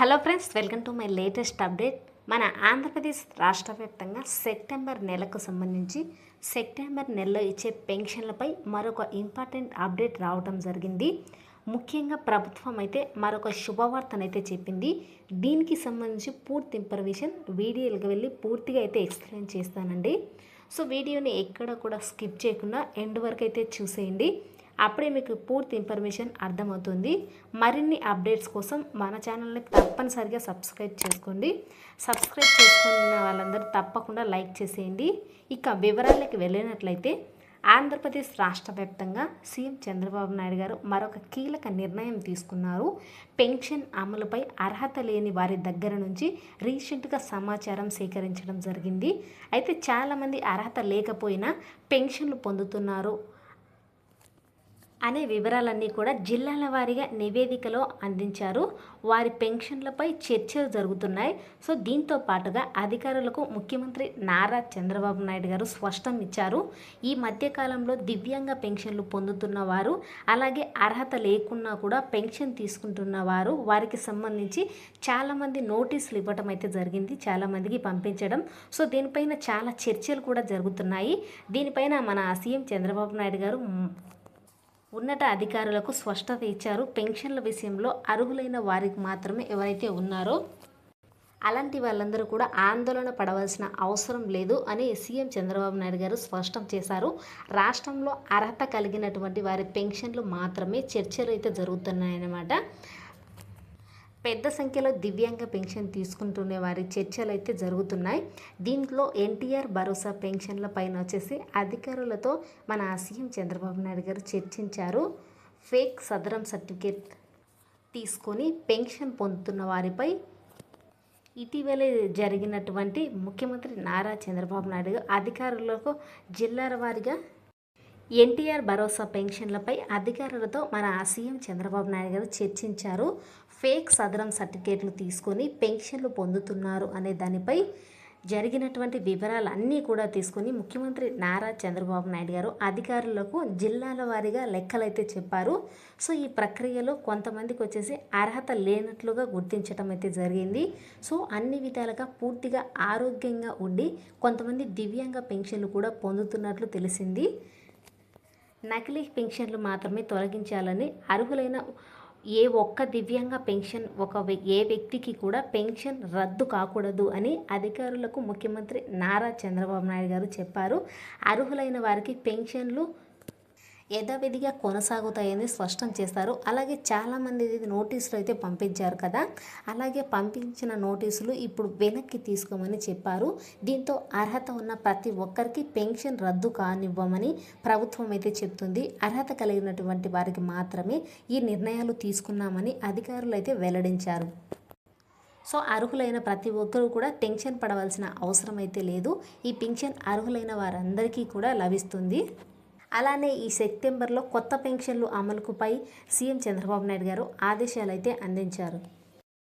Hello friends welcome to my latest update. మన ఆంధ్రప్రదేశ్ రాష్ట్ర వ్యాప్తంగా సెప్టెంబర్ నెలకు సంబంధించి సెప్టెంబర్ నెలలో ఇచ్చే పెన్షన్లపై మరొక ఇంపార్టెంట్ అప్డేట్ రావడం జరిగింది. ముఖ్యంగా ప్రభుత్వం అయితే మరొక శుభవార్తనైతే చెప్పింది. దీనికి సంబంధించి పూర్తి ఇన్ఫర్మేషన్ వీడియోలకు వెళ్ళి పూర్తిగా అయితే ఎక్స్ప్లెయిన్ చేస్తానండి. సో వీడియోని ఎక్కడ కూడా స్కిప్ చేయకుండా ఎండ్ వరకు అయితే చూసేయండి. అప్పుడే మీకు పూర్తి ఇన్ఫర్మేషన్ అర్థమవుతుంది. మరిన్ని అప్డేట్స్ కోసం మన ఛానల్ని తప్పనిసరిగా సబ్స్క్రైబ్ చేసుకోండి. సబ్స్క్రైబ్ చేసుకున్న వాళ్ళందరూ తప్పకుండా లైక్ చేసేయండి. ఇక వివరాలకి వెళ్ళినట్లయితే ఆంధ్రప్రదేశ్ రాష్ట్ర వ్యాప్తంగా సీఎం చంద్రబాబు నాయుడు గారు మరొక కీలక నిర్ణయం తీసుకున్నారు. పెన్షన్ అమలుపై అర్హత లేని వారి దగ్గర నుంచి రీసెంట్గా సమాచారం సేకరించడం జరిగింది. అయితే చాలామంది అర్హత లేకపోయినా పెన్షన్లు పొందుతున్నారు. అనే వివరాలన్నీ కూడా జిల్లాల వారీగా నివేదికలో అందించారు. వారి పెన్షన్లపై చర్చలు జరుగుతున్నాయి. సో దీంతో పాటుగా అధికారులకు ముఖ్యమంత్రి నారా చంద్రబాబు నాయుడు గారు స్పష్టం ఇచ్చారు. ఈ మధ్యకాలంలో దివ్యాంగ పెన్షన్లు పొందుతున్న వారు అలాగే అర్హత లేకున్నా కూడా పెన్షన్ తీసుకుంటున్న వారు వారికి సంబంధించి చాలామంది నోటీసులు ఇవ్వటం అయితే జరిగింది చాలామందికి పంపించడం. సో దీనిపైన చాలా చర్చలు కూడా జరుగుతున్నాయి. దీనిపైన మన సీఎం చంద్రబాబు నాయుడు గారు ఉన్నత అధికారులకు స్పష్టత ఇచ్చారు. పెన్షన్ల విషయంలో అర్హులైన వారికి మాత్రమే ఎవరైతే ఉన్నారో అలాంటి వాళ్ళందరూ కూడా ఆందోళన పడవలసిన అవసరం లేదు అని సీఎం చంద్రబాబు నాయుడు గారు స్పష్టం చేశారు. రాష్ట్రంలో అర్హత కలిగినటువంటి వారి పెన్షన్లు మాత్రమే చర్చలు అయితే జరుగుతున్నాయన్నమాట. పెద్ద సంఖ్యలో దివ్యాంగ పెన్షన్ తీసుకుంటునే వారి చర్చలు అయితే జరుగుతున్నాయి. దీంట్లో ఎన్టీఆర్ భరోసా పెన్షన్ల పైన వచ్చేసి అధికారులతో మన సీఎం చంద్రబాబు నాయుడు గారు చర్చించారు. ఫేక్ సదరం సర్టిఫికేట్ తీసుకొని పెన్షన్ పొందుతున్న వారిపై ఇటీవలే జరిగినటువంటి ముఖ్యమంత్రి నారా చంద్రబాబు నాయుడు అధికారులకు జిల్లాల వారిగా ఎన్టీఆర్ భరోసా పెన్షన్లపై అధికారులతో మన సీఎం చంద్రబాబు నాయుడు గారు చర్చించారు. ఫేక్ సదరం సర్టిఫికేట్లు తీసుకొని పెన్షన్లు పొందుతున్నారు అనే దానిపై జరిగినటువంటి వివరాలన్నీ కూడా తీసుకొని ముఖ్యమంత్రి నారా చంద్రబాబు నాయుడు గారు అధికారులకు జిల్లాల వారీగా లెక్కలైతే చెప్పారు. సో ఈ ప్రక్రియలో కొంతమందికి వచ్చేసి అర్హత లేనట్లుగా గుర్తించడం అయితే జరిగింది. సో అన్ని విధాలుగా పూర్తిగా ఆరోగ్యంగా ఉండి కొంతమంది దివ్యాంగ పెన్షన్లు కూడా పొందుతున్నట్లు తెలిసింది. నకిలీ పెన్షన్లు మాత్రమే తొలగించాలని అర్హులైన ఏ ఒక్క దివ్యాంగ పెన్షన్ ఒక ఏ వ్యక్తికి కూడా పెన్షన్ రద్దు కాకూడదు అని అధికారులకు ముఖ్యమంత్రి నారా చంద్రబాబు నాయుడు గారు చెప్పారు. అర్హులైన వారికి పెన్షన్లు యథావిధిగా కొనసాగుతాయని స్పష్టం చేస్తారు అలాగే చాలామంది నోటీసులు అయితే పంపించారు కదా. అలాగే పంపించిన నోటీసులు ఇప్పుడు వెనక్కి తీసుకోమని చెప్పారు. దీంతో అర్హత ఉన్న ప్రతి ఒక్కరికి పెన్షన్ రద్దు కానివ్వమని ప్రభుత్వం అయితే చెప్తుంది. అర్హత కలిగినటువంటి వారికి మాత్రమే ఈ నిర్ణయాలు తీసుకున్నామని అధికారులు అయితే వెల్లడించారు. సో అర్హులైన ప్రతి ఒక్కరూ కూడా టెన్షన్ పడవలసిన అవసరం అయితే లేదు. ఈ పింఛన్ అర్హులైన వారందరికీ కూడా లభిస్తుంది. అలానే ఈ సెప్టెంబర్లో కొత్త పెన్షన్లు అమలుకుపై సీఎం చంద్రబాబు నాయుడు గారు ఆదేశాలు అయితే అందించారు.